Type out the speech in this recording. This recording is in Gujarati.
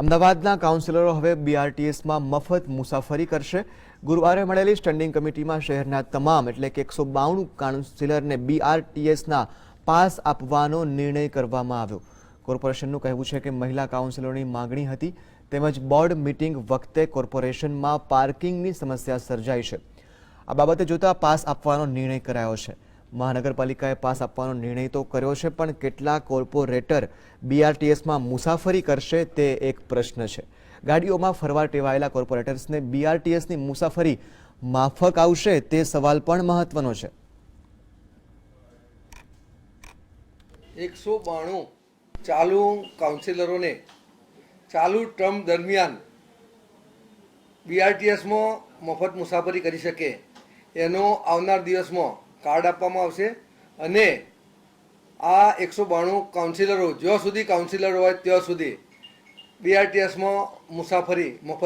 અમદાવાદના કાઉન્સિલરો હવે બીઆરટીએસમાં મફત મુસાફરી કરશે. ગુરુવારે મળેલી સ્ટેન્ડિંગ કમિટીમાં શહેરના તમામ એટલે કે એકસો બાવણું કાઉન્સિલરને બીઆરટીએસના પાસ આપવાનો નિર્ણય કરવામાં આવ્યો. કોર્પોરેશનનું કહેવું છે કે મહિલા કાઉન્સિલરોની માગણી હતી, તેમજ બોર્ડ મિટિંગ વખતે કોર્પોરેશનમાં પાર્કિંગની સમસ્યા સર્જાઈ છે. આ બાબતે જોતા પાસ આપવાનો નિર્ણય કરાયો છે. મહાનગરપાલિકાએ પાસ આપવાનો નિર્ણય તો કર્યો છે, પણ કેટલા કોર્પોરેટર બીઆરટીએસમાં મુસાફરી કરશે તે એક પ્રશ્ન છે. ગાડીઓમાં ફરવા ટેવાયેલા કોર્પોરેટર્સને બીઆરટીએસની મુસાફરી માફક આવશે તે સવાલ પણ મહત્વનો છે. એકસો બાણું ચાલુ કાઉન્સિલરોને ચાલુ ટર્મ દરમિયાન બીઆરટીએસમાં મફત મુસાફરી કરી શકે. એનો આવનાર દિવસમાં કાર્ડ આપવામાં આવશે અને આ એકસો બાણું કાઉન્સિલરો જ્યાં સુધી કાઉન્સિલર હોય ત્યાં સુધી બીઆરટીએસમાં મુસાફરી મફત